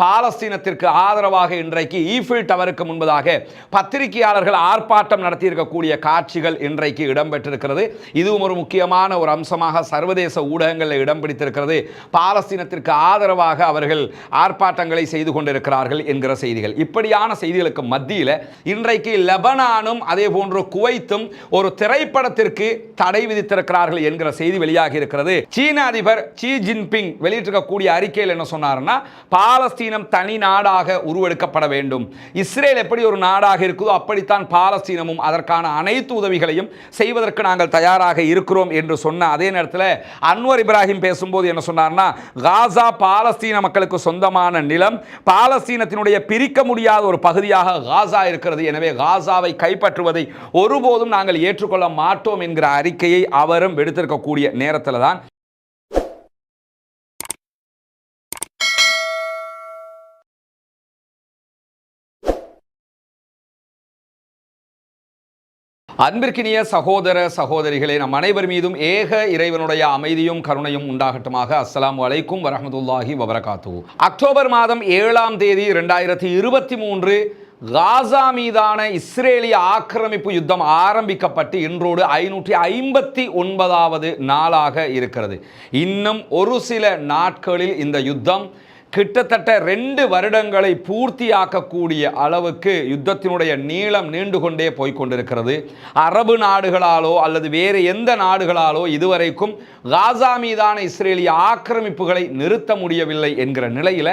பாலஸ்தீனத்திற்கு ஆதரவாக இன்றைக்கு ஈஃபில் டவருக்கு முன்பதாக பத்திரிகையாளர்கள் ஆர்ப்பாட்டம் நடத்தியிருக்கக்கூடிய காட்சிகள் இன்றைக்கு இடம்பெற்றிருக்கிறது. இதுவும் ஒரு முக்கியமான ஒரு அம்சமாக சர்வதேச ஊடகங்களில் இடம் பிடித்திருக்கிறது. பாலஸ்தீனத்திற்கு ஆதரவாக அவர்கள் ஆர்ப்பாட்டங்களை செய்து கொண்டிருக்கிறார்கள் என்கிற செய்திகள். இப்படியான செய்திகளுக்கு மத்தியில் இன்றைக்கு லெபனானும் அதே போன்று குவைத்தும் ஒரு திரைப்படத்திற்கு தடை விதித்திருக்கிறார்கள் என்கிற செய்தி வெளியாகி இருக்கிறது. சீன அதிபர் ஷி ஜின்பிங் வெளியிட்டிருக்கக்கூடிய அறிக்கையில் என்ன சொன்னார்னா பாலஸ்தீன் பாலஸ்தீனம் தனி நாடாக உருவெடுக்கப்பட வேண்டும். இஸ்ரேல் எப்படி ஒரு நாடாக இருக்குதோ அப்படித்தான் பாலஸ்தீனமும் அதற்கான அனைத்து உதவிகளையும் செய்வதற்கு நாங்கள் தயாராக இருக்கிறோம் என்று சொன்ன அதே நேரத்தில் அன்வர் இப்ராஹிம் பேசும்போது என்ன சொன்னார்னா காசா பாலஸ்தீன மக்களுக்கு சொந்தமான நிலம் பாலஸ்தீனத்தினுடைய பிரிக்க முடியாத ஒரு பகுதியாக காசா இருக்கிறது. எனவே காசாவை கைப்பற்றுவதை ஒருபோதும் நாங்கள் ஏற்றுக்கொள்ள மாட்டோம் என்கிற அறிக்கையை அவரும் விடுத்திருக்கக்கூடிய நேரத்தில் தான் அன்பிற்கினிய சகோதர சகோதரிகளே நம் அனைவர் மீதும் ஏக இறைவனுடைய அமைதியும் கருணையும் உண்டாகட்டுமாக. அஸ்லாம் அலைக்கும் வரமதுல்லாஹி வபரகாத்து அக்டோபர் மாதம் ஏழாம் தேதி ரெண்டாயிரத்தி இருபத்தி மூன்று காசா மீதான இஸ்ரேலிய ஆக்கிரமிப்பு யுத்தம் ஆரம்பிக்கப்பட்டு இன்றோடு ஐநூற்றி ஐம்பத்தி ஒன்பதாவது நாளாக இருக்கிறது. இன்னும் ஒரு சில நாட்களில் இந்த யுத்தம் கிட்டத்தட்ட ரெண்டு வருடங்களை பூர்த்தியாக்கக்கூடிய அளவுக்கு யுத்தத்தினுடைய நீளம் நீண்டு கொண்டே போய்கொண்டிருக்கிறது அரபு நாடுகளாலோ அல்லது வேறு எந்த நாடுகளாலோ இதுவரைக்கும் காசா மீதான இஸ்ரேலிய ஆக்கிரமிப்புகளை நிறுத்த முடியவில்லை என்கிற நிலையில்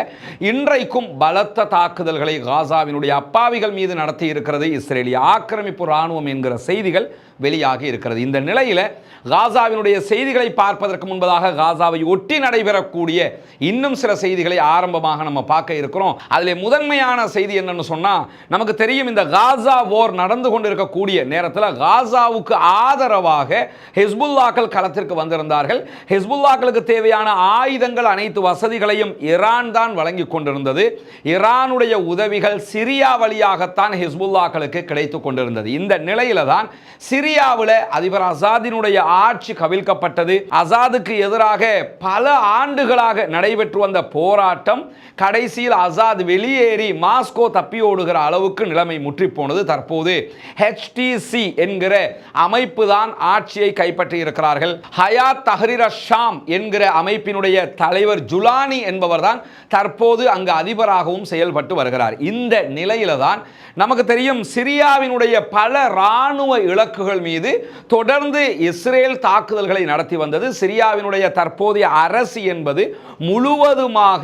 இன்றைக்கும் பலத்த தாக்குதல்களை காசாவினுடைய அப்பாவிகள் மீது நடத்தி இருக்கிறது. இஸ்ரேலிய ஆக்கிரமிப்பு இராணுவம் என்கிற செய்திகள் வெளியாகி இருக்கிறது. இந்த நிலையில் காசாவினுடைய செய்திகளை பார்ப்பதற்கு முன்பதாக காசாவை ஒட்டி நடைபெறக்கூடிய இன்னும் சில செய்திகளை ஆரம்பமாக நம்ம பார்க்க இருக்கிறோம். அதில் முதன்மையான செய்தி என்னன்னு சொன்னால் நமக்கு தெரியும் இந்த காசா ஓர் நடந்து கொண்டிருக்கக்கூடிய நேரத்தில் காசாவுக்கு ஆதரவாக ஹெஸ்புல்லாக்கள் களத்திற்கு வந்திருந்தார்கள். ஹிஸ்புல்லாக்களுக்கு தேவையான ஆயுதங்கள் அனைத்து வசதிகளையும் ஈரான் தான் வழங்கி கொண்டிருந்தது. ஈரானுடைய உதவிகள் சிரியா வழியாகத்தான் ஹெஸ்புல்லாக்களுக்கு கிடைத்து கொண்டிருந்தது. இந்த நிலையில தான் சிரியாவில் அதிபர் அசாதினுடைய ஆட்சி கவிழ்க்கப்பட்டது. அசாதுக்கு எதிராக பல ஆண்டுகளாக நடைபெற்று வந்த போராட்டம் கடைசியில் ஆசாத் வெளியேறி மாஸ்கோ தப்பி ஓடுகிற அளவுக்கு நிலைமை முற்றி போனது தற்போது ஹெச்டிசி என்கிற அமைப்பு தான் ஆட்சியை கைப்பற்றி இருக்கிறார்கள். ஹயாத் தஹரீர் ஷாம் என்கிற அமைப்பினுடைய தலைவர் ஜுலானி என்பவர் தான் தற்போது அங்கு அதிபராகவும் செயல்பட்டு வருகிறார். இந்த நிலையில தான் நமக்கு தெரியும் சிரியாவினுடைய பல இராணுவ இலக்குகள் மீது தொடர்ந்து இஸ்ரேல் தாக்குதல்களை நடத்தி வந்தது. சிரியாவினுடைய தற்போதைய அரசு என்பது முழுவதுமாக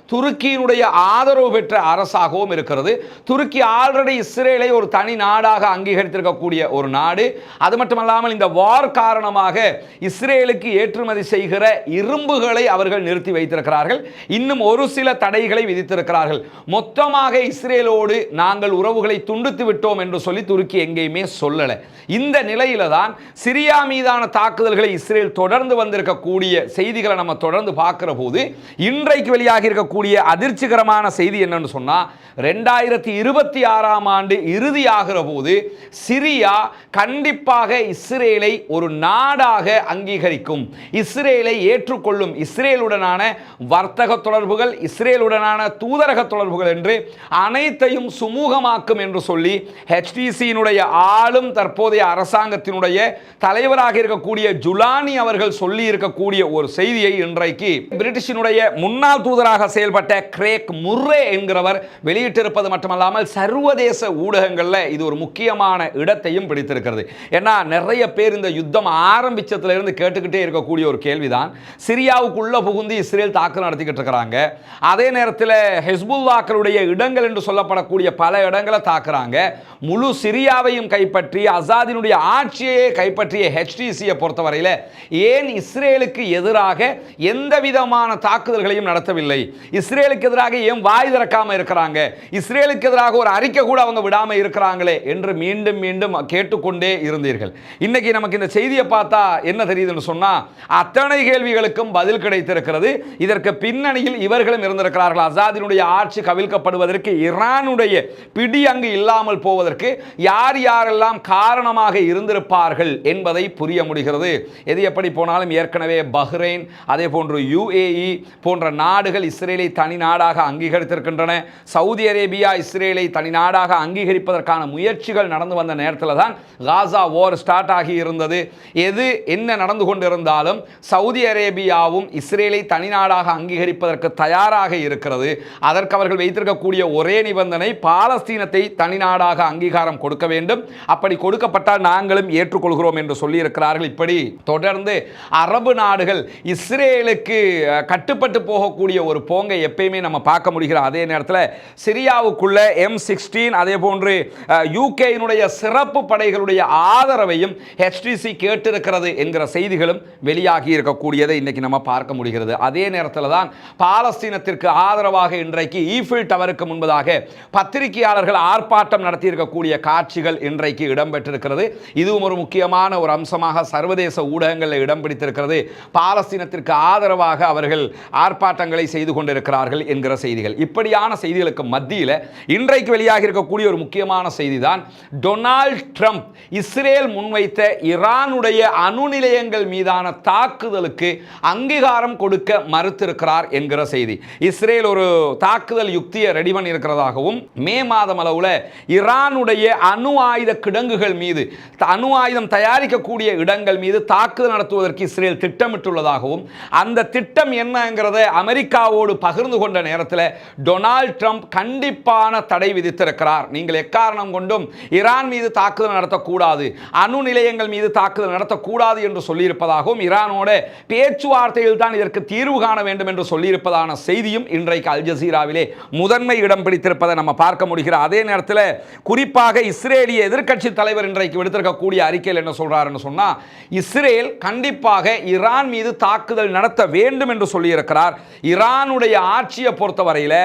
துருக்கியினுடைய ஆதரவு பெற்ற அரசாகவும் இருக்கிறது. துருக்கி ஆல்ரெடி இஸ்ரேலை ஒரு தனி நாடாக அங்கீகரித்திருக்கக்கூடிய ஒரு நாடு. அது மட்டுமல்லாமல் இந்த வார் காரணமாக இஸ்ரேலுக்கு ஏற்றுமதி செய்கிற இரும்புகளை அவர்கள் நிறுத்தி வைத்திருக்கிறார்கள். இன்னும் ஒரு சில தடைகளை விதித்திருக்கிறார்கள். மொத்தமாக இஸ்ரேலோடு நாங்கள் உறவுகளை துண்டித்து விட்டோம் என்று சொல்லி துருக்கி எங்கேயுமே சொல்லலை. இந்த நிலையில தான் சிரியா மீதான தாக்குதல்களை இஸ்ரேல் தொடர்ந்து வந்திருக்கக்கூடிய செய்திகளை நம்ம தொடர்ந்து பார்க்கிற போது இன்றைக்கு வெளியாகி இருக்கக்கூடிய அதிர்ச்சிகரமான செய்தி என்னன்னு சொன்னால் ரெண்டாயிரத்தி இருபத்தி ஆறாம் ஆண்டு இறுதியாகிற போது சிரியா கண்டிப்பாக இஸ்ரேலை ஒரு நாடாக அங்கீகரிக்கும். இஸ்ரேலை ஏற்றுக்கொள்ளும். இஸ்ரேலுடனான வர்த்தக தொடர்புகள் இஸ்ரேலுடனான தூதரக தொடர்புகள் என்று அனைத்தையும் சுமூகமாக்கும் என்று சொல்லி ஹெச்டிசியினுடைய ஆளும் தற்போதைய அரசாங்கத்தினுடைய தலைவராக இருக்கக்கூடிய ஜுலானி அவர்கள் சொல்லி இருக்கக்கூடிய ஒரு செய்தியை இன்றைக்கு பிரிட்டிஷினுடைய முன்னாள் தூதராக செயல் செயல்பட்ட கிரேக் முர்ரே என்கிறவர் வெளியிட்டிருப்பது மட்டுமல்லாமல் சர்வதேச ஊடகங்களில் இது ஒரு முக்கியமான இடத்தையும் பிடித்திருக்கிறது. ஏன்னா நிறைய பேர் இந்த யுத்தம் ஆரம்பித்ததுலேருந்து கேட்டுக்கிட்டே இருக்கக்கூடிய ஒரு கேள்விதான். சிரியாவுக்குள்ளே புகுந்து இஸ்ரேல் தாக்குதல் நடத்திக்கிட்டு இருக்கிறாங்க. அதே நேரத்தில் ஹெஸ்புல்லாக்களுடைய இடங்கள் என்று சொல்லப்படக்கூடிய பல இடங்களை தாக்குறாங்க. முழு சிரியாவையும் கைப்பற்றி அசாதினுடைய ஆட்சியையே கைப்பற்றிய ஹெச்டிசியை பொறுத்தவரையில் ஏன் இஸ்ரேலுக்கு எதிராக எந்த விதமான தாக்குதல்களையும் நடத்தவில்லை? இஸ்ரேலுக்கு எதிராக ஏன் வாய் திறக்காம இருக்கிறாங்க? இஸ்ரேலுக்கு எதிராக ஒரு அறிக்கை கூட அவங்க விடாமல் இருக்கிறாங்களே என்று மீண்டும் மீண்டும் கேட்டுக்கொண்டே இருந்தீர்கள். இன்னைக்கு நமக்கு இந்த செய்தியை பார்த்தா என்ன தெரியுதுன்னு சொன்னா அத்தனை கேள்விகளுக்கும் பதில் கிடைத்திருக்கிறது. இதற்கு பின்னணியில் இவர்களும் இருந்திருக்கிறார்கள். அசாதினுடைய ஆட்சி கவிழ்க்கப்படுவதற்கு ஈரானுடைய பிடி அங்கு இல்லாமல் போவதற்கு யார் யாரெல்லாம் காரணமாக இருந்திருப்பார்கள் என்பதை புரிய முடிகிறது. எது எப்படி போனாலும் ஏற்கனவே பஹ்ரைன் அதே போன்று யுஏஇ போன்ற நாடுகள் இஸ்ரேலை இஸ்ரேலை தனி நாடாக அங்கீகரித்திருக்கின்றன. சவுதி அரேபியா இஸ்ரேலை தனி நாடாக அங்கீகரிப்பதற்கான முயற்சிகள் நடந்து வந்த நேரத்தில் தான் காசா ஓர் ஸ்டார்ட் ஆகி இருந்தது. எது என்ன நடந்து கொண்டிருந்தாலும் சவுதி அரேபியாவும் இஸ்ரேலை தனி நாடாக அங்கீகரிப்பதற்கு தயாராக இருக்கிறது. அதற்கு அவர்கள் வைத்திருக்கக்கூடிய ஒரே நிபந்தனை பாலஸ்தீனத்தை தனி நாடாக அங்கீகாரம் கொடுக்க வேண்டும். அப்படி கொடுக்கப்பட்டால் நாங்களும் ஏற்றுக்கொள்கிறோம் என்று சொல்லியிருக்கிறார்கள். இப்படி தொடர்ந்து அரபு நாடுகள் இஸ்ரேலுக்கு கட்டுப்பட்டு போகக்கூடிய ஒரு போங்கை எப்பயுமே நம்ம பார்க்க முடிகிறோம் அதே நேரத்தில் சிரியாவுக்குள்ள எம் சிக்ஸ்டீன் அதே போன்று யூகேயினுடைய சிறப்பு படைகளுடைய ஆதரவையும் ஹெச்டிசி கேட்டிருக்கிறது என்கிற செய்திகளும் வெளியாகி இருக்கக்கூடியதை இன்னைக்கு நம்ம பார்க்க முடிகிறது. அதே நேரத்தில் தான் பாலஸ்தீனத்திற்கு ஆதரவாக இன்றைக்கு ஈஃபில் டவருக்கு முன்பதாக பத்திரிகையாளர்கள் ஆர்ப்பாட்டம் நடத்தியிருக்க நடத்தியிருக்கக்கூடிய காட்சிகள் இன்றைக்கு இடம்பெற்றிருக்கிறது. இதுவும் ஒரு முக்கியமான ஒரு அம்சமாக சர்வதேச ஊடகங்களில் இடம் பிடித்திருக்கிறது பாலஸ்தீனத்திற்கு ஆதரவாக அவர்கள் ஆர்ப்பாட்டங்களை செய்து கொண்டிருக்கிறார்கள் என்கிற செய்திகள். இப்படியான செய்திகளுக்கு மத்தியில் இன்றைக்கு வெளியாகி இருக்கக்கூடிய ஒரு முக்கியமான செய்தி தான் டொனால்ட் ட்ரம்ப் இஸ்ரேல் முன்வைத்த ஈரானுடைய அணு நிலையங்கள் மீதான தாக்குதலுக்கு அங்கீகாரம் கொடுக்க மறுத்திருக்கிறார் என்கிற செய்தி. இஸ்ரேல் ஒரு தாக்குதல் யுக்தியை ரெடி பண்ணியிருக்கிறதாகவும் மே மாதம் அளவில் அளவுல ஈரானுடைய அணு ஆயுத கிடங்குகள் மீது அணு ஆயுதம் தயாரிக்கக்கூடிய இடங்கள் மீது தாக்குதல் நடத்துவதற்கு இஸ்ரேல் திட்டமிட்டுள்ளதாகவும் அந்த திட்டம் என்னங்கிறத அமெரிக்காவோடு பகிர்ந்து கொண்ட நேரத்தில் டொனால்ட் ட்ரம்ப் கண்டிப்பான தடை விதித்திருக்கிறார். நீங்கள் எக்காரணம் கொண்டும் ஈரான் மீது தாக்குதல் நடத்தக்கூடாது அணு நிலையங்கள் மீது தாக்குதல் நடத்தக்கூடாது என்று சொல்லியிருப்பதாகவும் ஈரானோட பேச்சுவார்த்தையில் தான் இதற்கு தீர்வு காண வேண்டும் என்று சொல்லியிருப்பதான செய்தியும் இன்றைக்கு அல் ஜசீராவிலே முதன்மை இடம் பிடித்திருப்பதை நம்ம பார்க்க முடிகிற அதே நேரத்தில் குறி குறிப்பாக இஸ்ரேலிய எதிர்க்கட்சி தலைவர் இன்றைக்கு விடுத்திருக்கக்கூடிய அறிக்கையில் என்ன சொல்றாருன்னு சொன்னா இஸ்ரேல் கண்டிப்பாக ஈரான் மீது தாக்குதல் நடத்த வேண்டும் என்று சொல்லியிருக்கிறார். ஈரானுடைய ஆட்சியை பொறுத்தவரையில்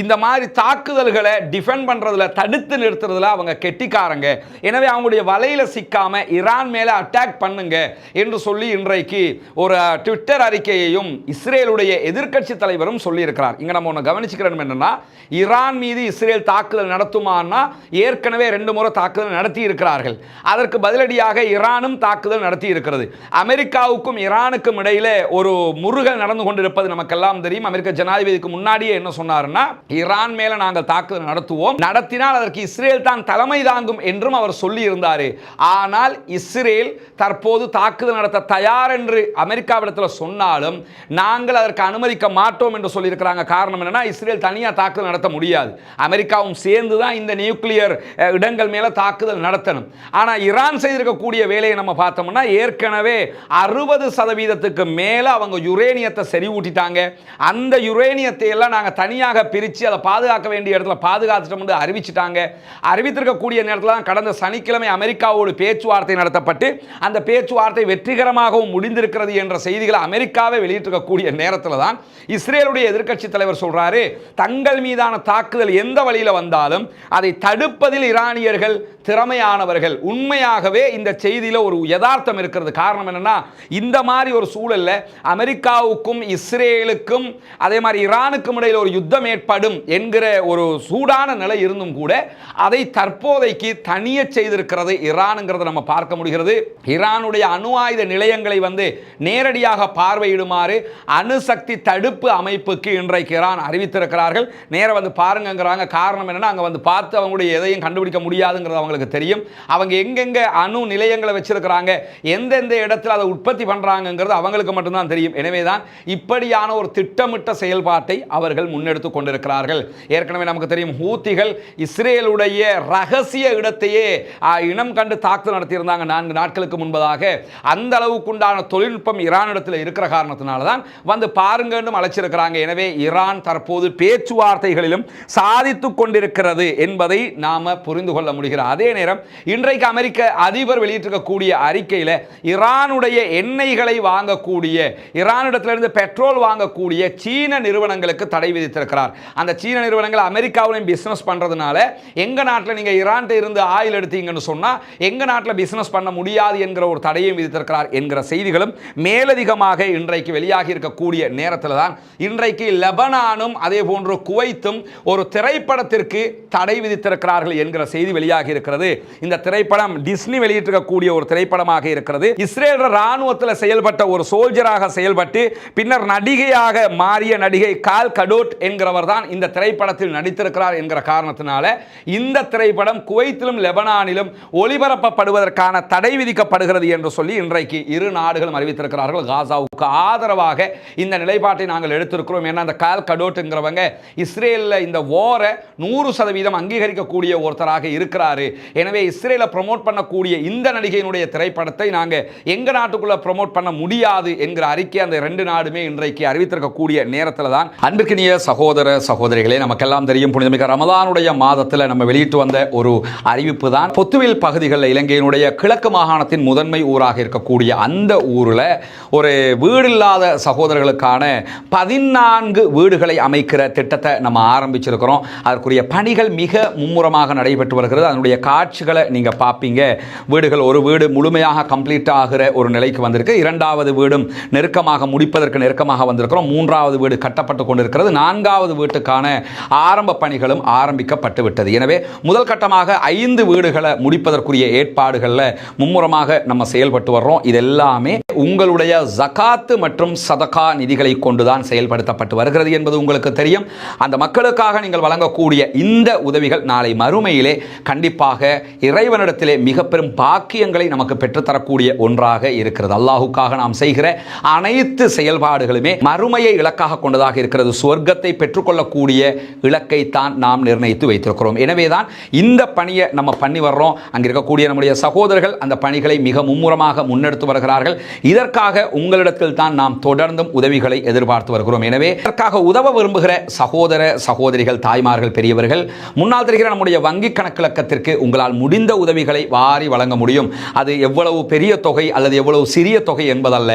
இந்த மாதிரி தாக்குதல்களை டிஃபெண்ட் பண்றதுல தடுத்து நிறுத்துறதுல அவங்க கெட்டிக்காரங்க. எனவே அவங்களுடைய வலையில சிக்காம ஈரான் மேல அட்டாக் பண்ணுங்க என்று சொல்லி இன்றைக்கு ஒரு ட்விட்டர் அறிக்கையையும் இஸ்ரேலுடைய எதிர்க்கட்சி தலைவரும் சொல்லியிருக்கிறார். இங்க நம்ம ஒன்று கவனிச்சுக்கிறோம் என்னன்னா ஈரான் மீது இஸ்ரேல் தாக்குதல் நடத்துமான்னா ஏற்க ஏற்கனவே ரெண்டு முறை தாக்குதல் நடத்தி இருக்கிறார்கள் அதற்கு பதிலடியாக ஈரானும் தாக்குதல் நடத்தி இருக்கிறது அமெரிக்காவுக்கும் ஈரானுக்கும் இடையில ஒரு முருகல் நடந்து கொண்டிருப்பது நமக்கெல்லாம் தெரியும். அமெரிக்க ஜனாதிபதிக்கு முன்னாடியே என்ன சொன்னார்னா ஈரான் மேல நாங்கள் தாக்குதல் நடத்துவோம். நடத்தினால் அதற்கு இஸ்ரேல் தான் தலைமை தாங்கும் என்றும் அவர் சொல்லி இருந்தார் ஆனால் இஸ்ரேல் தற்போது தாக்குதல் நடத்த தயார் என்று அமெரிக்காவிடத்தில் சொன்னாலும் நாங்கள் அதற்கு அனுமதிக்க மாட்டோம் என்று சொல்லியிருக்கிறாங்க. காரணம் என்னன்னா இஸ்ரேல் தனியாக தாக்குதல் நடத்த முடியாது. அமெரிக்காவும் சேர்ந்து தான் இந்த நியூக்ளியர் இடங்கள் மேலே தாக்குதல் நடத்தணும். ஆனால் ஈரான் செய்திருக்கக்கூடிய வேலையை நம்ம பார்த்தோம்னா ஏற்கனவே அறுபது சதவீதத்துக்கு மேலே அவங்க யுரேனியத்தை செறிவூட்டிட்டாங்க. அந்த யுரேனியத்தை எல்லாம் நாங்கள் தனியாக பிரித்து அதை பாதுகாக்க வேண்டிய இடத்துல பாதுகாத்துட்டோம்னு அறிவிச்சிட்டாங்க. அறிவித்திருக்கக்கூடிய நேரத்தில் தான் கடந்த சனிக்கிழமை அமெரிக்காவோடு பேச்சுவார்த்தை நடத்தப்பட்டு அந்த பேச்சுவார்த்தை வெற்றிகரமாகவும் முடிந்திருக்கிறது என்ற செய்திகளை அமெரிக்காவே வெளியிட்டிருக்கக்கூடிய நேரத்தில் தான் இஸ்ரேலுடைய எதிர்க்கட்சி தலைவர் சொல்கிறாரு தங்கள் மீதான தாக்குதல் எந்த வழியில் வந்தாலும் அதை தடுப்பதில் ஈரானியர்கள் திறமையானவர்கள். உண்மையாகவே இந்த செய்தியில் ஒரு யதார்த்தம் இருக்கிறது. காரணம் என்னென்னா இந்த மாதிரி ஒரு சூழல்ல அமெரிக்காவுக்கும் இஸ்ரேலுக்கும் அதே மாதிரி ஈரானுக்கும் இடையில் ஒரு யுத்தம் ஏற்படும் என்கிற ஒரு சூடான நிலை இருந்தும் கூட அதை தற்போதைக்கு தனிய செய்திருக்கிறது ஈரானுங்கிறத நம்ம பார்க்க முடிகிறது. ஈரானுடைய அணு ஆயுத நிலையங்களை வந்து நேரடியாக பார்வையிடுமாறு அணுசக்தி தடுப்பு அமைப்புக்கு இன்றைக்கு ஈரான் அறிவித்திருக்கிறார்கள். நேர வந்து பாருங்கங்கிறாங்க. காரணம் என்னன்னா அங்கே வந்து பார்த்து அவங்களுடைய எதையும் கண்டுபிடிக்க முடியாதுங்கிறது உங்களுக்கு தெரியும். அவங்க எங்கெங்க அணு நிலையங்களை வச்சிருக்கிறாங்க எந்தெந்த இடத்துல அதை உற்பத்தி பண்றாங்கங்கிறது அவங்களுக்கு மட்டும்தான் தெரியும். எனவே தான் இப்படியான ஒரு திட்டமிட்ட செயல்பாட்டை அவர்கள் முன்னெடுத்து கொண்டிருக்கிறார்கள். ஏற்கனவே நமக்கு தெரியும் ஹூத்திகள் இஸ்ரேலுடைய ரகசிய இடத்தையே இனம் கண்டு தாக்குதல் நடத்தியிருந்தாங்க நான்கு நாட்களுக்கு முன்பதாக. அந்த அளவுக்குண்டான தொழில்நுட்பம் ஈரானிடத்தில் இருக்கிற காரணத்தினால தான் வந்து பாருங்கன்னு அழைச்சிருக்கிறாங்க. எனவே ஈரான் தற்போது பேச்சுவார்த்தைகளிலும் சாதித்து கொண்டிருக்கிறது என்பதை நாம புரிந்து கொள்ள முடிகிறது. அதே அதே நேரம் இன்றைக்கு அமெரிக்க அதிபர் வெளியிட்டிருக்கக்கூடிய அறிக்கையில் ஈரானுடைய எண்ணெய்களை வாங்கக்கூடிய ஈரானிடத்திலிருந்து பெட்ரோல் வாங்கக்கூடிய சீன நிறுவனங்களுக்கு தடை விதித்திருக்கிறார். அந்த சீன நிறுவனங்கள் அமெரிக்காவிலையும் பிஸ்னஸ் பண்ணுறதுனால எங்கள் நாட்டில் நீங்கள் ஈரான்கிட்ட இருந்து ஆயில் எடுத்தீங்கன்னு சொன்னால் எங்கள் நாட்டில் பிஸ்னஸ் பண்ண முடியாது என்கிற ஒரு தடையும் விதித்திருக்கிறார் என்கிற செய்திகளும் மேலதிகமாக இன்றைக்கு வெளியாகி இருக்கக்கூடிய நேரத்தில் தான் இன்றைக்கு லெபனானும் அதே போன்று குவைத்தும் ஒரு திரைப்படத்திற்கு தடை விதித்திருக்கிறார்கள் என்கிற செய்தி வெளியாகி இருக்கிறது. இந்த திரைப்படம் டிஸ்னி வெளியிட்டிருக்கக்கூடிய ஒரு திரைப்படமாக இருக்கிறது. இஸ்ரேல் ராணுவத்தில் செயல்பட்ட ஒரு சோல்ஜராக செயல்பட்டு பின்னர் நடிகையாக மாறிய நடிகை கால் கடோட் என்கிறவர் தான் இந்த திரைப்படத்தில் நடித்திருக்கிறார் என்கிற காரணத்தினால இந்த திரைப்படம் குவைத்திலும் லெபனானிலும் ஒளிபரப்பப்படுவதற்கான தடை விதிக்கப்படுகிறது என்று சொல்லி இன்றைக்கு இரு நாடுகளும் அறிவித்திருக்கிறார்கள். காசாவுக்கு ஆதரவாக இந்த நிலைப்பாட்டை நாங்கள் எடுத்திருக்கிறோம். ஏன்னா அந்த கால் கடோட்டுங்கிறவங்க இஸ்ரேலில் இந்த ஓரை நூறு சதவீதம் அங்கீகரிக்கக்கூடிய ஒருத்தராக இருக்கிறாரு. எனவே இஸ்ரேலை ப்ரமோட் பண்ணக்கூடிய இந்த நடிகையினுடைய திரைப்படத்தை நாங்கள் எங்கள் நாட்டுக்குள்ளே ப்ரமோட் பண்ண முடியாது என்கிற அறிக்கை அந்த ரெண்டு நாடுமே இன்றைக்கு அறிவித்திருக்கக்கூடிய நேரத்தில் தான். அன்பிற்கினிய சகோதர சகோதரிகளே நமக்கெல்லாம் தெரியும் புனிதமிக்க ரமதானுடைய மாதத்தில் நம்ம வெளியிட்டு வந்த ஒரு அறிவிப்பு தான். பொத்துவில் பகுதிகளில் இலங்கையினுடைய கிழக்கு மாகாணத்தின் முதன்மை ஊராக இருக்கக்கூடிய அந்த ஊரில் ஒரு வீடு இல்லாத சகோதரர்களுக்கான பதினான்கு வீடுகளை அமைக்கிற திட்டத்தை நம்ம ஆரம்பிச்சிருக்கிறோம். அதற்குரிய பணிகள் மிக மும்முரமாக நடைபெற்று வருகிறது. அதனுடைய காட்சிகளை நீங்கள் பார்ப்பீங்க வீடுகள் ஒரு வீடு முழுமையாக கம்ப்ளீட் ஆகிற ஒரு நிலைக்கு வந்திருக்கு. இரண்டாவது வீடும் நெருக்கமாக முடிப்பதற்கு நெருக்கமாக வந்திருக்கிறோம். மூன்றாவது வீடு கட்டப்பட்டு கொண்டிருக்கிறது. நான்காவது வீட்டுக்கான ஆரம்ப பணிகளும் ஆரம்பிக்கப்பட்டு விட்டது எனவே முதல் கட்டமாக ஐந்து வீடுகளை முடிப்பதற்குரிய ஏற்பாடுகளில் மும்முரமாக நம்ம செயல்பட்டு வர்றோம். இது எல்லாமே உங்களுடைய ஜகாத்து மற்றும் சதகா நிதிகளை கொண்டுதான் செயல்படுத்தப்பட்டு வருகிறது என்பது உங்களுக்கு தெரியும். அந்த மக்களுக்காக நீங்கள் வழங்கக்கூடிய இந்த உதவிகள் நாளை மறுமையிலே கண்டிப்பாக இறைவனிடத்திலே மிக பெரும் பாக்கியங்களை நமக்கு பெற்றுத்தரக்கூடிய ஒன்றாக இருக்கிறது. அல்லாஹுக்காக நாம் செய்கிற அனைத்து செயல்பாடுகளுமே மறுமையை இலக்காக கொண்டதாக இருக்கிறது. சொர்க்கத்தை பெற்றுக்கொள்ளக்கூடிய இலக்கை தான் நாம் நிர்ணயித்து வைத்திருக்கிறோம். எனவேதான் இந்த பணியை நம்ம பண்ணி வர்றோம். அங்கே இருக்கக்கூடிய நம்முடைய சகோதரர்கள் அந்த பணிகளை மிக மும்முரமாக முன்னெடுத்து வருகிறார்கள். இதற்காக உங்களிடத்தில் தான் நாம் தொடர்ந்தும் உதவிகளை எதிர்பார்த்து வருகிறோம். எனவே இதற்காக உதவ விரும்புகிற சகோதர சகோதரிகள் தாய்மார்கள் பெரியவர்கள் முன்னால் தெரிகிற நம்முடைய வங்கி கணக்கிலக்கத்திற்கு உங்களால் முடிந்த உதவிகளை வாரி வழங்க முடியும். அது எவ்வளவு பெரிய தொகை அல்லது எவ்வளவு சிறிய தொகை என்பதல்ல.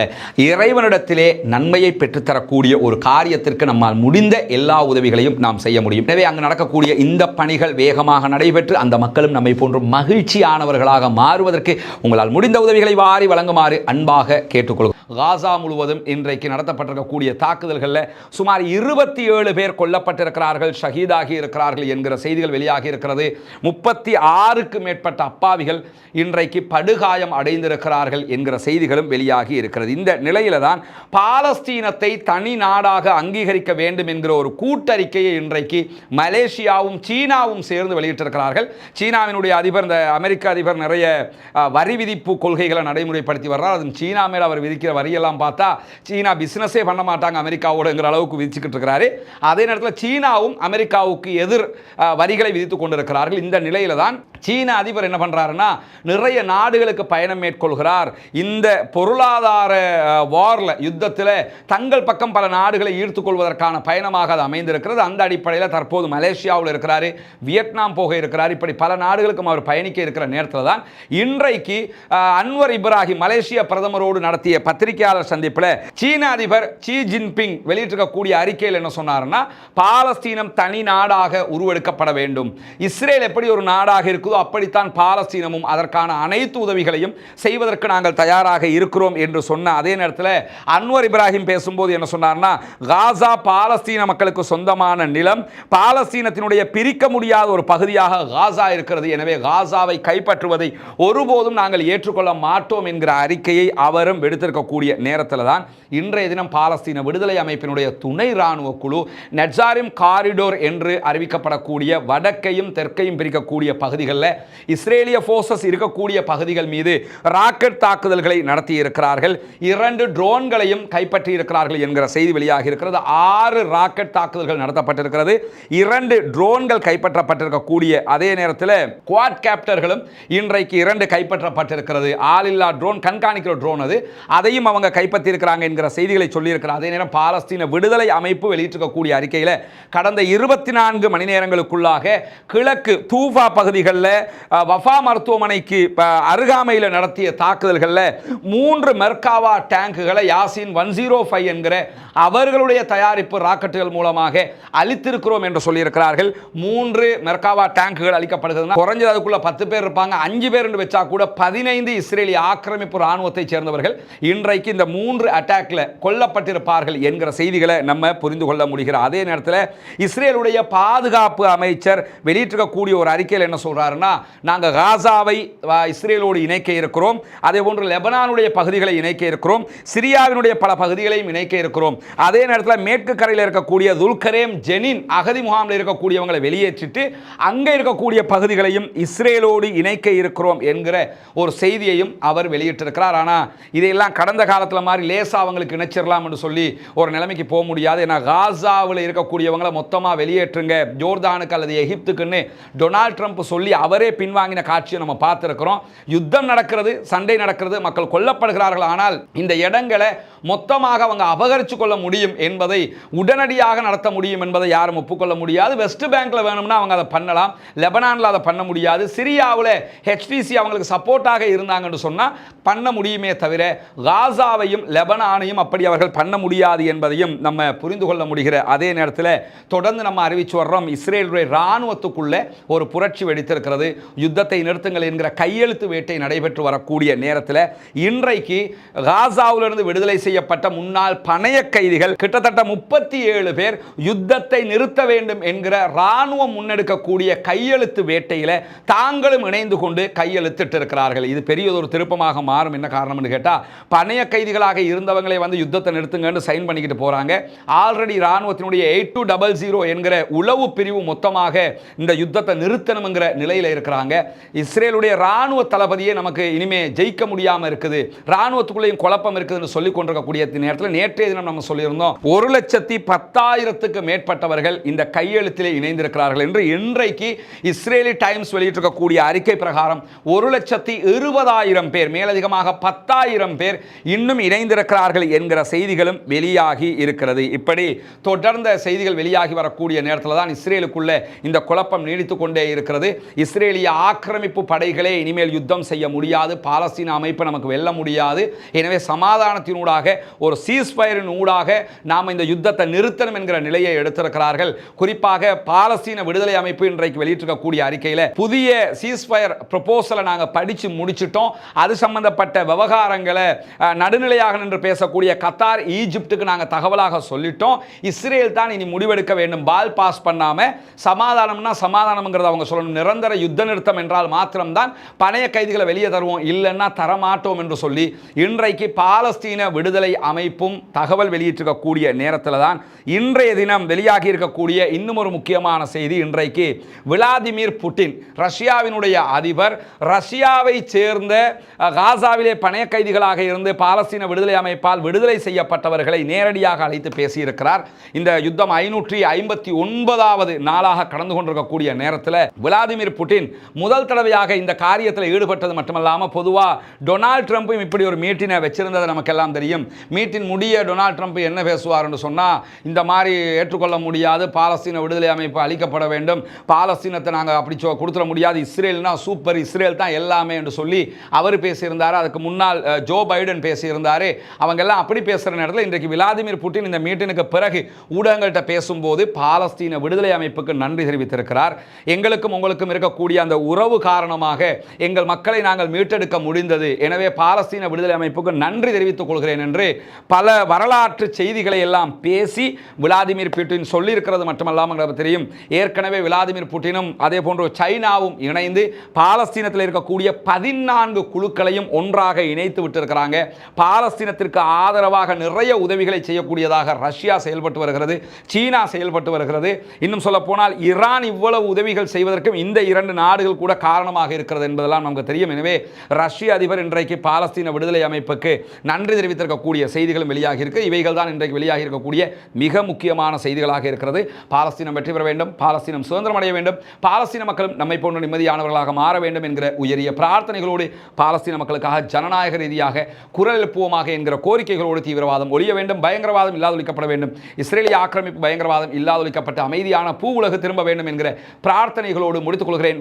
இறைவனிடத்திலே நன்மையை பெற்றுத்தரக்கூடிய ஒரு காரியத்திற்கு நம்மால் முடிந்த எல்லா உதவிகளையும் நாம் செய்ய முடியும். எனவே அங்கு நடக்கக்கூடிய இந்த பணிகள் வேகமாக நடைபெற்று அந்த மக்களும் நம்மை போன்று மகிழ்ச்சியானவர்களாக மாறுவதற்கு உங்களால் முடிந்த உதவிகளை வாரி வழங்குமாறு அன்பாக கேட்டுக்கொள்கிறோம். காசா முழுவதும் இன்றைக்கு நடத்தப்பட்டிருக்கக்கூடிய தாக்குதல்களில் சுமார் இருபத்தி ஏழு பேர் கொல்லப்பட்டிருக்கிறார்கள் ஷஹீதாகி இருக்கிறார்கள் என்கிற செய்திகள் வெளியாகி இருக்கிறது. முப்பத்தி ஆறுக்கு மேற்பட்ட அப்பாவிகள் இன்றைக்கு படுகாயம் அடைந்திருக்கிறார்கள் என்கிற செய்திகளும் வெளியாகி இருக்கிறது. இந்த நிலையில தான் பாலஸ்தீனத்தை தனி நாடாக அங்கீகரிக்க வேண்டும் என்கிற ஒரு கூட்டறிக்கையை இன்றைக்கு மலேசியாவும் சீனாவும் சேர்ந்து வெளியிட்டிருக்கிறார்கள். சீனாவினுடைய அதிபர் இந்த அமெரிக்க அதிபர் நிறைய வரி விதிப்பு கொள்கைகளை நடைமுறைப்படுத்தி வர்றார். அது சீனா மேல் அவர் விதிக்கிற வரியெல்லாம் பார்த்தா சீனா பிஸ்னஸே பண்ண மாட்டாங்க அமெரிக்காவோடுங்கிற அளவுக்கு விதிச்சுக்கிட்டு இருக்கிறாரு. அதே நேரத்தில் சீனாவும் அமெரிக்காவுக்கு எதிர் வரிகளை விதித்துக் கொண்டிருக்கிறார்கள். இந்த நிலையில தான் சீன அதிபர் என்ன பண்றாருன்னா நிறைய நாடுகளுக்கு பயணம் மேற்கொள்கிறார். இந்த பொருளாதார வாரில் யுத்தத்தில் தங்கள் பக்கம் பல நாடுகளை ஈர்த்து கொள்வதற்கான பயணமாக அது அமைந்திருக்கிறது. அந்த அடிப்படையில் தற்போது மலேசியாவில் இருக்கிறாரு வியட்நாம் போக இருக்கிறார். இப்படி பல நாடுகளுக்கும் அவர் பயணிக்க இருக்கிற நேரத்தில் தான் இன்றைக்கு அன்வர் இப்ராஹிம் மலேசிய பிரதமரோடு நடத்திய பத்திரிகையாளர் சந்திப்பில் சீன அதிபர் சி ஜின்பிங் வெளியிட்டிருக்கக்கூடிய அறிக்கையில் என்ன சொன்னார்னா பாலஸ்தீனம் தனி நாடாக உருவெடுக்கப்பட வேண்டும். இஸ்ரேல் எப்படி ஒரு நாடாக இருக்குதோ அப்படித்தான் பாலஸ்தீனமும் அதற்கான அனைத்து உதவிகளையும் செய்வதற்கு நாங்கள் தயாராக இருக்கிறோம் என்று சொன்ன அதே நேரத்தில் அன்வர் இப்ராஹிம் பேசும்போது என்ன சொன்னார்னா காசா பாலஸ்தீன மக்களுக்கு சொந்தமான நிலம் பாலஸ்தீனத்தினுடைய பிரிக்க முடியாத ஒரு பகுதியாக காசா இருக்கிறது. எனவே காசாவை கைப்பற்றுவதை ஒருபோதும் நாங்கள் ஏற்றுக்கொள்ள மாட்டோம் என்கிற அறிக்கையை அவரும் விடுத்திருக்கக்கூடிய நேரத்தில் தான் இன்றைய தினம் பாலஸ்தீன விடுதலை அமைப்பினுடைய துணை ராணுவ குழு நெட்சாரிம் காரிடோர் என்று அறிவிக்கப்படக்கூடிய வடக்கையும் தெற்கையும் பிரிக்கக்கூடிய பகுதிகளில் இஸ்ரேலிய ஃபோர்ஸஸ் இருக்கக்கூடிய பகுதிகள் மீது ராக்கெட் தாக்குதல்களை நடத்தி இருக்கிறார்கள் இரண்டு ட்ரோன்களையும் கைப்பற்றி இருக்கிறார்கள் என்கிற செய்தி வெளியாகி இருக்கிறது ஆறு ராக்கெட் தாக்குதல்கள் நடத்தப்பட்டிருக்கிறது. இரண்டு ட்ரோன்கள் கைப்பற்றப்பட்டிருக்கக்கூடிய அதே நேரத்தில் குவாட் கேப்டர்களும் இன்றைக்கு இரண்டு கைப்பற்றப்பட்டிருக்கிறது. ஆளில்லா ட்ரோன் கண்காணிக்கிற ட்ரோன் அது. அதையும் அவங்க கைப்பற்றியிருக்கிறாங்க என்கிற செய்திகளை சொல்லியிருக்கிறார் அதே நேரம் பாலஸ்தீன விடுதலை அமைப்பு வெளியிட்டிருக்கக்கூடிய அறிக்கையில் கடந்த இருபத்தி நான்கு மணி நேரங்களுக்குள்ளாக கிழக்கு தூஃபா பகுதிகளில் வஃபா மருத்துவமனைக்கு அருகாமையில் நடத்திய தாக்குதல்களில் மூன்று மெர்காவா டேங்குகளை யாசின் ஒன் ஜீரோ ஃபைவ் என்கிற அவர்களுடைய தயாரிப்பு ராக்கெட்டுகள் மூலமாக அளித்திருக்கிறோம் என்று சொல்லியிருக்கிறார்கள். மூன்று மெர்காவா டேங்குகள் அளிக்கப்படுகிறது குறைஞ்சது அதுக்குள்ள பத்து பேர் இருப்பாங்க. அஞ்சு பேர் என்று வச்சா கூட பதினைந்து இஸ்ரேலிய ஆக்கிரமிப்பு ராணுவத்தைச் சேர்ந்தவர்கள் இன்றைக்கு இந்த மூன்று அட்டாக்ல கொல்லப்பட்டிருப்பார்கள் என்கிற செய்திகளை நம்ம புரிந்து கொள்ள முடிகிற அதே நேரத்தில் இஸ்ரேலுடைய பாதுகாப்பு அமைச்சர் வெளியிட்டிருக்கக்கூடிய ஒரு அறிக்கையில் என்ன சொல்றாரு சொல்றாருன்னா நாங்கள் காசாவை இஸ்ரேலோடு இணைக்க இருக்கிறோம். அதே போன்று லெபனானுடைய பகுதிகளை இணைக்க இருக்கிறோம். சிரியாவினுடைய பல பகுதிகளையும் இணைக்க இருக்கிறோம். அதே நேரத்தில் மேற்கு கரையில் இருக்கக்கூடிய துல்கரேம் ஜெனின் அகதி முகாமில் இருக்கக்கூடியவங்களை வெளியேற்றிட்டு அங்கே இருக்கக்கூடிய பகுதிகளையும் இஸ்ரேலோடு இணைக்க இருக்கிறோம் என்கிற ஒரு செய்தியையும் அவர் வெளியிட்டிருக்கிறார். ஆனால் இதையெல்லாம் கடந்த காலத்தில் மாதிரி லேசாக அவங்களுக்கு இணைச்சிடலாம் என்று சொல்லி ஒரு நிலைமைக்கு போக முடியாது. ஏன்னா காசாவில் இருக்கக்கூடியவங்களை மொத்தமாக வெளியேற்றுங்க. ஜோர்தானுக்கு அல்லது எகிப்துக்குன்னு டொனால்ட் ட்ரம்ப் சொல்லி அவர் பின்வாங்கின காட்சியை நம்ம பார்த்துருக்கிறோம். யுத்தம் நடக்கிறது சண்டை நடக்கிறது மக்கள் கொல்லப்படுகிறார்கள். ஆனால் இந்த இடங்களை மொத்தமாக அவங்க அபகரித்து கொள்ள முடியும் என்பதை உடனடியாக நடத்த முடியும் என்பதை யாரும் ஒப்புக்கொள்ள முடியாது. வெஸ்ட் பேங்க்கில் வேணும்னா அவங்க அதை பண்ணலாம். லெபனானில் அதை பண்ண முடியாது. சிரியாவில் ஹெச்டிசி அவங்களுக்கு சப்போர்ட்டாக இருந்தாங்கன்னு சொன்னால் பண்ண முடியுமே தவிர காசாவையும் லெபனானையும் அப்படி அவர்கள் பண்ண முடியாது என்பதையும் நம்ம புரிந்து கொள்ள முடிகிற அதே நேரத்தில் தொடர்ந்து நம்ம அறிவிச்சு வர்றோம். இஸ்ரேலுடைய இராணுவத்துக்குள்ளே ஒரு புரட்சி வெடித்திருக்கிறது. நடக்கிறது. யுத்தத்தை நிறுத்துங்கள் என்கிற கையெழுத்து வேட்டை நடைபெற்று வரக்கூடிய நேரத்தில் இன்றைக்கு காசாவிலிருந்து விடுதலை செய்யப்பட்ட முன்னாள் பணைய கைதிகள் கிட்டத்தட்ட முப்பத்தி ஏழு பேர் யுத்தத்தை நிறுத்த வேண்டும் என்கிற இராணுவம் முன்னெடுக்கக்கூடிய கையெழுத்து வேட்டையில் தாங்களும் இணைந்து கொண்டு கையெழுத்திட்டு இருக்கிறார்கள் இது பெரியதொரு திருப்பமாக மாறும். என்ன காரணம்னு கேட்டால் பணைய கைதிகளாக இருந்தவங்களை வந்து யுத்தத்தை நிறுத்துங்கன்னு சைன் பண்ணிக்கிட்டு போகிறாங்க ஆல்ரெடி இராணுவத்தினுடைய எயிட் டூ டபுள் ஜீரோ என்கிற உளவு பிரிவு மொத்தமாக இந்த யுத்தத்தை நிறுத்தணுங்கிற நிலையில் இருக்கிறாங்க. இஸ்ரேலுடைய இராணுவ தளபதியே நமக்கு இனிமே ஜெயிக்க முடியாமல் இருக்குது. இராணுவத்துக்குள்ளேயும் குழப்பம் இருக்குதுன்னு சொல்லி கொண்டிருக்கக்கூடிய நேரத்தில் நேற்றைய தினம் நம்ம சொல்லியிருந்தோம். ஒரு லட்சத்தி பத்தாயிரத்துக்கு மேற்பட்டவர்கள் இந்த கையெழுத்திலே இணைந்திருக்கிறார்கள் என்று இன்றைக்கு இஸ்ரேலி டைம்ஸ் வெளியிட்டிருக்கக்கூடிய அறிக்கை பிரகாரம் ஒரு லட்சத்தி இருபதாயிரம் பேர் மேலதிகமாக பத்தாயிரம் பேர் இன்னும் இணைந்திருக்கிறார்கள் என்கிற செய்திகளும் வெளியாகி இருக்கிறது. இப்படி தொடர்ந்த செய்திகள் வெளியாகி வரக்கூடிய நேரத்தில் தான் இஸ்ரேலுக்குள்ள இந்த குழப்பம் நீடித்து கொண்டே இருக்கிறது. இஸ்ரேலிய ஆக்கிரமிப்பு படைகளே இனிமேல் யுத்தம் செய்ய முடியாது. பாலஸ்தீன அமைப்பு நமக்கு வெல்ல முடியாது. எனவே சமாதானத்தினூடாக ஒரு சீஸ்ஃபயரின் ஊடாக நாம் இந்த யுத்தத்தை நிறுத்தணும் என்கிற நிலையை எடுத்திருக்கிறார்கள். குறிப்பாக பாலஸ்தீன விடுதலை அமைப்பு இன்றைக்கு வெளியிட்டிருக்கக்கூடிய அறிக்கையில் புதிய சீஸ்ஃபயர் ப்ரொபோசலை நாங்கள் படித்து முடிச்சிட்டோம். அது சம்பந்தப்பட்ட விவகாரங்களை நடுநிலையாக நின்று பேசக்கூடிய கத்தார் ஈஜிப்டுக்கு நாங்கள் தகவலாக சொல்லிட்டோம். இஸ்ரேல் தான் இனி முடிவெடுக்க வேண்டும். பால் பாஸ் பண்ணாமல் சமாதானம்னா சமாதானம்ங்கிறத அவங்க சொல்லணும். நிரந்தர யுத்த நிறுத்தம் என்றால் மாத்திரம்தான் பணைய கைதிகளை வெளியே தருவோம் இல்லைன்னா தரமாட்டோம் என்று சொல்லி இன்றைக்கு பாலஸ்தீன விடுதலை அமைப்பும் தகவல் வெளியிட்டிருக்கக்கூடிய நேரத்தில் தான் இன்றைய தினம் வெளியாகி இருக்கக்கூடிய இன்னும் ஒரு முக்கியமான செய்தி. இன்றைக்கு விளாதிமிர் புட்டின் ரஷ்யாவினுடைய அதிபர் ரஷ்யாவை சேர்ந்த காசாவிலே பணைய கைதிகளாக இருந்து பாலஸ்தீன விடுதலை அமைப்பால் விடுதலை செய்யப்பட்டவர்களை நேரடியாக அழைத்து பேசியிருக்கிறார். இந்த யுத்தம் ஐநூற்றி ஐம்பத்தி ஒன்பதாவது நாளாக கடந்து கொண்டிருக்கக்கூடிய நேரத்தில் விளாதிமிர் புட்டின் முதல் தடவையாக இந்த காரியத்தில் ஈடுபட்டது மட்டுமல்லாமல் பொதுவாக டொனால்ட் ட்ரம்ப்பும் இப்படி ஒரு மீட்டினை வச்சிருந்தது நமக்கெல்லாம் தெரியும். மீட்டின் முடிய டொனால்ட் ட்ரம்ப் என்ன பேசுவார்னு சொன்னால் இந்த மாதிரி ஏற்றுக்கொள்ள முடியாது பாலஸ்தீன விடுதலை அமைப்பு அளிக்கப்பட வேண்டும் பாலஸ்தீனத்தை நாங்கள் அப்படி சொ- கொடுத்துட முடியாது இஸ்ரேல்னா சூப்பர் இஸ்ரேல் தான் எல்லாமே என்று சொல்லி அவர் பேசியிருந்தார். அதுக்கு முன்னால் ஜோ பைடன் பேசியிருந்தார். அவங்க எல்லாம் அப்படி பேசுகிற நேரத்தில் இன்றைக்கு விளாதிமிர் புட்டின் இந்த மீட்டினுக்கு பிறகு ஊடகங்கள்கிட்ட பேசும்போது பாலஸ்தீன விடுதலை அமைப்புக்கு நன்றி தெரிவித்திருக்கிறார். எங்களுக்கும் உங்களுக்கும் இருக்க இருக்கக்கூடிய அந்த உறவு காரணமாக எங்கள் மக்களை நாங்கள் மீட்டெடுக்க முடிந்தது. எனவே பாலஸ்தீன விடுதலை அமைப்புக்கு நன்றி தெரிவித்துக் கொள்கிறேன் என்று பல வரலாற்று செய்திகளை எல்லாம் பேசி விளாதிமிர் புட்டின் சொல்லியிருக்கிறது மட்டுமல்லாமல் தெரியும். ஏற்கனவே விளாதிமிர் புட்டினும் அதே போன்று சைனாவும் இணைந்து பாலஸ்தீனத்தில் இருக்கக்கூடிய பதினான்கு குழுக்களையும் ஒன்றாக இணைத்து விட்டிருக்கிறாங்க. பாலஸ்தீனத்திற்கு ஆதரவாக நிறைய உதவிகளை செய்யக்கூடியதாக ரஷ்யா செயல்பட்டு வருகிறது. சீனா செயல்பட்டு வருகிறது. இன்னும் சொல்ல போனால் ஈரான் இவ்வளவு உதவிகள் செய்வதற்கும் இந்த இரண்டு நாடுகள் கூட காரணமாக இருக்கிறது என்பதெல்லாம் நமக்கு தெரியும். எனவே ரஷ்ய அதிபர் இன்றைக்கு பாலஸ்தீன விடுதலை அமைப்புக்கு நன்றி தெரிவித்திருக்கக்கூடிய செய்திகளும் வெளியாகி இருக்கு. இவைகள் தான் இன்றைக்கு வெளியாகி இருக்கக்கூடிய மிக முக்கியமான செய்திகளாக இருக்கிறது. பாலஸ்தீனம் வெற்றி பெற வேண்டும். பாலஸ்தீனம் சுதந்திரம் அடைய வேண்டும். பாலஸ்தீன மக்களும் நம்மை போன்ற நிம்மதியானவர்களாக மாற வேண்டும் என்கிற உயரிய பிரார்த்தனைகளோடு பாலஸ்தீன மக்களுக்காக ஜனநாயக ரீதியாக குரல் எழுப்புவோமாக என்கிற கோரிக்கைகளோடு தீவிரவாதம் ஒழிய வேண்டும். பயங்கரவாதம் இல்லாதொழிக்கப்பட வேண்டும். இஸ்ரேலிய ஆக்கிரமிப்பு பயங்கரவாதம் இல்லாதொழிக்கப்பட்ட அமைதியான பூ உலகு திரும்ப வேண்டும் என்கிற பிரார்த்தனைகளோடு முடித்துக் கொள்கிறேன்.